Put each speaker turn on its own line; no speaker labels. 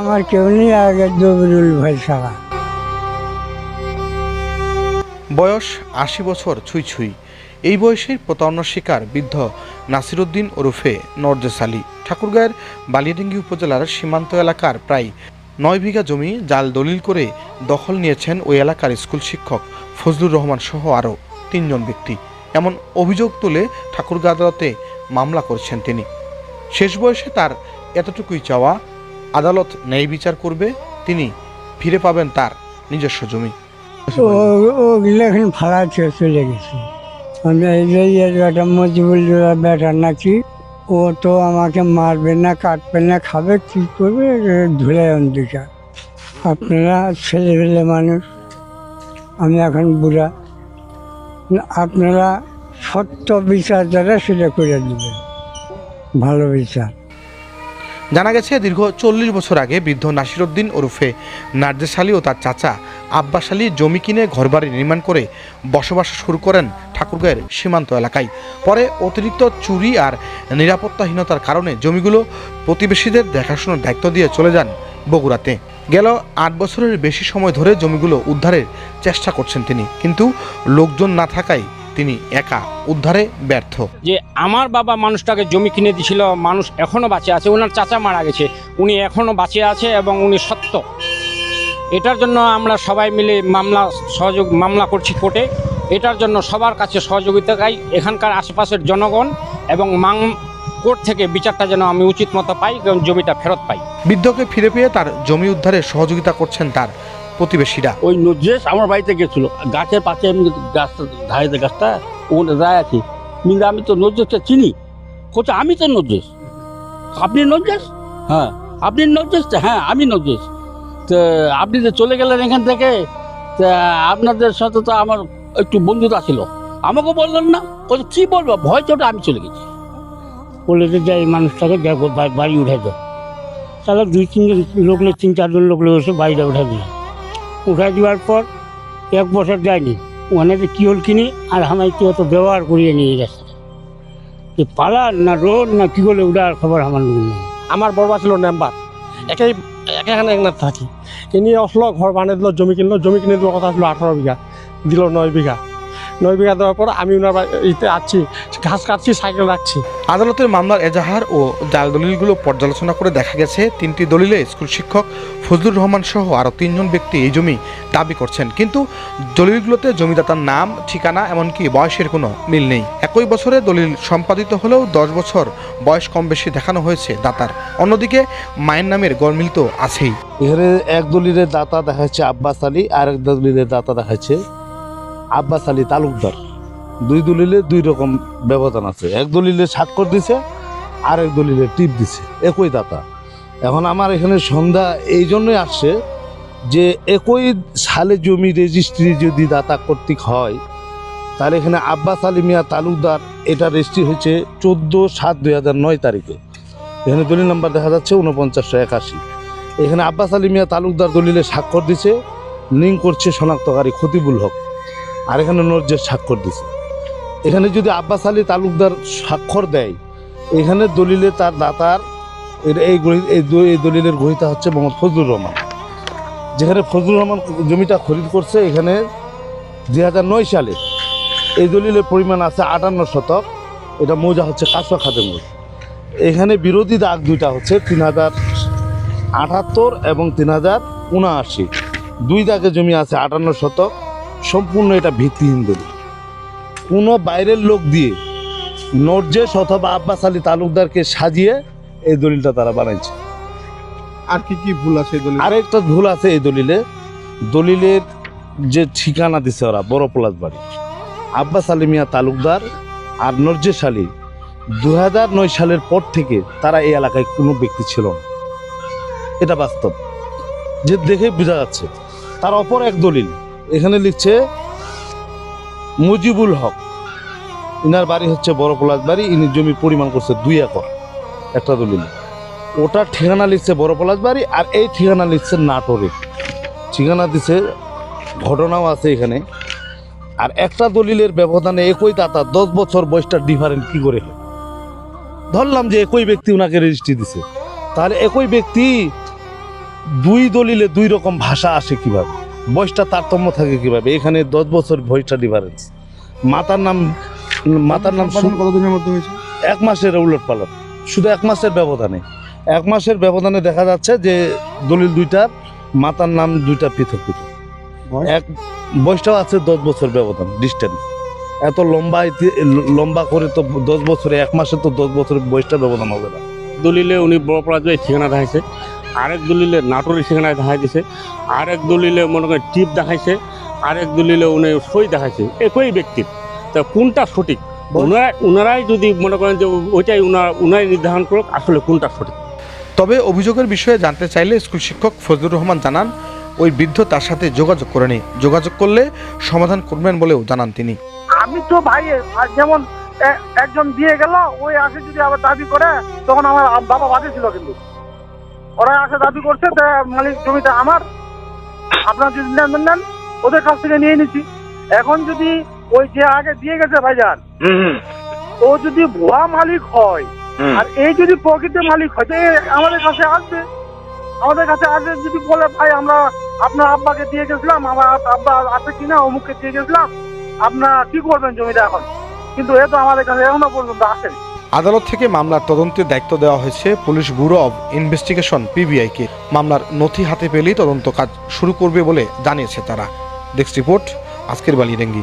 আমার কেউ নেই আগে ভাই
বয়স আশি বছর ছুঁই ছুঁই। এই বয়সের প্রতারণার শিকার বৃদ্ধ নাসিরুদ্দিন ওরফে নরজেস আলী। ঠাকুরগাঁয়ের বালিয়াডাঙ্গি উপজেলার সীমান্ত এলাকার প্রায় নয় বিঘা জমি জাল দলিল করে দখল নিয়েছেন ওই এলাকার স্কুল শিক্ষক ফজলুর রহমান সহ আরও তিনজন ব্যক্তি। এমন অভিযোগ তুলে ঠাকুরগাঁ আদালতে মামলা করেছেন তিনি। শেষ বয়সে তার এতটুকুই চাওয়া আদালত ন্যায় বিচার করবে, তিনি ফিরে পাবেন তার নিজস্ব জমি।
ওগুলো এখন ফালাচ্ছে চলে গেছে। আমি মজিবুল বেটা নাকি, ও তো আমাকে মারবে না, কাটবে না, খাবে, কি করবে ধুলে অন্দিকা আপনারা ছেলে পেলে মানুষ, আমি এখন বুড়া, আপনারা সত্য বিচার যারা, সেটা করে দেবেন। ভালো বিচার।
জানা গেছে, দীর্ঘ চল্লিশ বছর আগে বৃদ্ধ নাসিরুদ্দিন ওরফে নার্জেস আলী ও তার চাচা আব্বাস আলী জমি কিনে ঘরবাড়ি নির্মাণ করে বসবাস শুরু করেন ঠাকুরগাঁয়ের সীমান্ত এলাকায়। পরে অতিরিক্ত চুরি আর নিরাপত্তাহীনতার কারণে জমিগুলো প্রতিবেশীদের দেখাশোনার দায়িত্ব দিয়ে চলে যান বগুড়াতে। গেল আট বছরের বেশি সময় ধরে জমিগুলো উদ্ধারের চেষ্টা করছেন তিনি। কিন্তু লোকজন না থাকায় তিনি একা উদ্ধারে ব্যর্থ।
যে আমার বাবা মানুষটাকে জমি কিনে দিছিল মানুষ এখনও বাঁচে আছে ওনার চাচা মারা গেছে উনি এখনও বাঁচে আছে এবং উনি সত্য। এটার জন্য আমরা সবাই মিলে মামলা সহযোগ মামলা করছি কোর্টে। এটার জন্য সবার কাছে সহযোগিতা চাই এখানকার আশেপাশের জনগণ এবং মাং কোর্ট থেকে বিচারটা যেন আমি উচিত মতো পাই এবং জমিটা ফেরত পাই।
বৃদ্ধকে ফিরে পেয়ে তার জমি উদ্ধারে সহযোগিতা করছেন তার প্রতিবেশীরা।
ওই নজরেশ আমার বাড়িতে গেছিল গাছের পাশে এমনি গাছটা ধারে গাছটা ওখানে দাঁড়ায় আছে। কিন্তু আমি তো নজরেশটা চিনি। কোথায়? আমি তো নজরেশ আপনি নজরেশ হ্যাঁ। আপনি নজরেশ হ্যাঁ আমি নজরেশ তো আপনি যে চলে গেলেন এখান থেকে তা আপনাদের সাথে তো আমার একটু বন্ধুতা ছিল। আমাকে বললেন না? বলছে কী বলব? ভয় চোটে আমি চলে গেছি।
বলে যে যাই মানুষটাকে দেখো বাড়ি উঠে দাও। তাহলে দুই তিনজন লোক তিন চারজন লোক এসে বাড়িটা উঠে দিল উঠে দেওয়ার পর এক বছর যায়নি। ওখানে কিওল কিনি, আর আমি কি অত ব্যবহার করিয়ে নিয়ে গেছে। যে পালার না রোড না কি করলে উঠার খবর আমার নেই।
আমার বড়বা ছিল নাম্বার একেই একেখানে একনাথ থাকি। এনে আসলো ঘর বানিয়ে দিল, জমি কিনলো, জমি কিনে দেওয়ার কথা ছিল আঠারো বিঘা, দিল নয় বিঘা। নয় বিঘা দেওয়ার পর আমি ওনার ইতে আছি ঘাস কাটছি সাইকেল রাখছি।
আদালতের মামলার এজাহার ও জাল দলিলগুলো পর্যালোচনা করে দেখা গেছে তিনটি দলিলে স্কুল শিক্ষক ফজলুর রহমান সহ আরও তিনজন ব্যক্তি এই জমি দাবি করছেন। কিন্তু দলিলগুলোতে জমিদাতার নাম ঠিকানা এমনকি বয়সের কোনো মিল নেই। একই বছরে দলিল সম্পাদিত হলেও দশ বছর বয়স কম বেশি দেখানো হয়েছে দাতার। অন্যদিকে মায়ের নামের গরমিল তো আছেই।
এখানে এক দলিলের দাতা দেখাচ্ছে আব্বাস আলী আর এক দলিলের দাতা দেখাচ্ছে আব্বাস আলী তালুকদার। দুই দলিলে দুই রকম ব্যবধান আছে। এক দলিলে স্বাক্ষর দিছে আর এক দলিলে টিপ দিছে। একই দাতা। এখন আমার এখানে সন্ধ্যা এই জন্যই আসছে যে একই সালে জমি রেজিস্ট্রি যদি দাতা কর্তৃক হয়, তাহলে এখানে আব্বাস আলী মিয়া তালুকদার এটা রেজিস্ট্রি হয়েছে চোদ্দ সাত দুই হাজার নয় তারিখে। এখানে দলিল নাম্বার দেখা যাচ্ছে উনপঞ্চাশশো একাশি। এখানে আব্বাস আলী মিয়া তালুকদার দলিলে স্বাক্ষর দিছে, লিঙ্ক করছে শনাক্তকারী খতিবুল হক। আর এখানে নর্জের স্বাক্ষর দিছে। এখানে যদি আব্বাস আলী তালুকদার স্বাক্ষর দেয়, এখানে দলিলে তার দাতার এই এই দলিলের গ্রহিতা হচ্ছে মোহাম্মদ ফজলুর রহমান। যেখানে ফজলুর রহমান জমিটা খরিদ করছে, এখানে দুই হাজার নয় সালে এই দলিলের পরিমাণ আছে আটান্ন শতক। এটা মৌজা হচ্ছে কাঁচা খাদেমুর এখানে বিরোধী দাগ দুইটা হচ্ছে, তিন হাজার আটাত্তর এবং তিন হাজার উনআশি। দুই দাগে জমি আছে আটান্ন শতক। সম্পূর্ণ এটা ভিত্তিহীন দলিল। কোনো বাইরের লোক দিয়ে নর্জেশ অথবা আব্বাস আলী তালুকদারকে সাজিয়ে এই দলিলটা তারা বানাইছে।
আর কি কি ভুল আছে এই দলিল?
আরেকটা ভুল আছে এই দলিলে। দলিলের যে ঠিকানা দিছে ওরা বড় পলাশ বাড়ি। আব্বাস আলী মিয়া তালুকদার আর নর্জেশ আলী দু নয় সালের পর থেকে তারা এই এলাকায় কোনো ব্যক্তি ছিল না। এটা বাস্তব। যে দেখে বোঝা যাচ্ছে তার অপর এক দলিল। এখানে লিখছে মুজিবুল হক। ইনার বাড়ি হচ্ছে বড় পলাশ বাড়ি ইনি জমি পরিমাণ করছে দুই একর, একটা দলিল ওটার ঠিকানা লিখছে বড় পলাশ বাড়ি আর এই ঠিকানা লিখছে নাটোরে। ঠিকানা দিছে, ঘটনাও আছে এখানে। আর একটা দলিলের ব্যবধানে একই দাতা দশ বছর বয়সটা ডিফারেন্ট কি করে ধরলাম যে একই ব্যক্তি ওনাকে রেজিস্ট্রি দিছে। তাহলে একই ব্যক্তি দুই দলিলে দুই রকম ভাষা আসে কীভাবে? বয়সটা তারতম্য থাকে কীভাবে? এখানে দশ বছর বয়সটা ডিফারেন্স মাতার নাম মাতার নাম
কতদিনের মধ্যে হয়েছে?
এক মাসের উলট পালট শুধু এক মাসের ব্যবধানে। এক মাসের ব্যবধানে দেখা যাচ্ছে যে দলিল দুইটার মাতার নাম দুইটা পৃথক পৃথক। এক বয়সটাও আছে দশ বছর ব্যবধান ডিস্টেন্স এত লম্বা ইতি- লম্বা করে তো দশ বছরে এক মাসে তো দশ বছরের বয়সটা ব্যবধান হবে না।
দলিলে উনি বড় পরাজয় ঠিকানা দেখাইছে। আরেক দলিলে নাটোরের ঠিকানায় দেখাই দিছে আরেক দলিলে মনে করেন টিপ দেখাইছে আরেক দলিলে উনি সই দেখাইছে। একই ব্যক্তির তা কোনটা সঠিক? ওনারা ওনারাই যদি মনে করেন যে ওইটাই উনার উনারাই নির্ধারণ করুক আসলে কোনটা সঠিক?
তবে অভিযোগের বিষয়ে জানতে চাইলে স্কুল শিক্ষক ফজলুর রহমান জানান ওই বৃদ্ধ তার সাথে যোগাযোগ করেনি। যোগাযোগ করলে সমাধান করবেন বলেও জানান তিনি।
আমি তো ভাই আর যেমন একজন দিয়ে গেল ওই আসে যদি আবার দাবি করে তখন আমার আম- বাবা বাদে ছিল কিন্তু। ওরা আসে দাবি করছে মালিক জমিটা আমার। আপনার যদি নেন নেন ওদের কাছ থেকে নিয়ে নিছি। এখন যদি ওই যে আগে দিয়ে গেছে ভাইজান ও যদি ভুয়া মালিক হয় আর এই যদি প্রকৃত মালিক হয় তো আমাদের কাছে আসবে। আমাদের কাছে আসবে যদি বলে ভাই আমরা আপনার আব্বাকে দিয়ে গেছিলাম আমার আব্বা আছে কিনা অমুককে দিয়ে গেছিলাম আপনার কি করবেন জমিটা এখন? কিন্তু এ তো আমাদের কাছে এখনও পর্যন্ত আসেনি।
আদালত থেকে মামলার তদন্তের দায়িত্ব দেওয়া হয়েছে পুলিশ ব্যুরো অব ইনভেস্টিগেশন পিবিআইকে মামলার নথি হাতে পেলেই তদন্ত কাজ শুরু করবে বলে জানিয়েছে তারা। ডেস্ক রিপোর্ট, আজকের বালিডেঙ্গি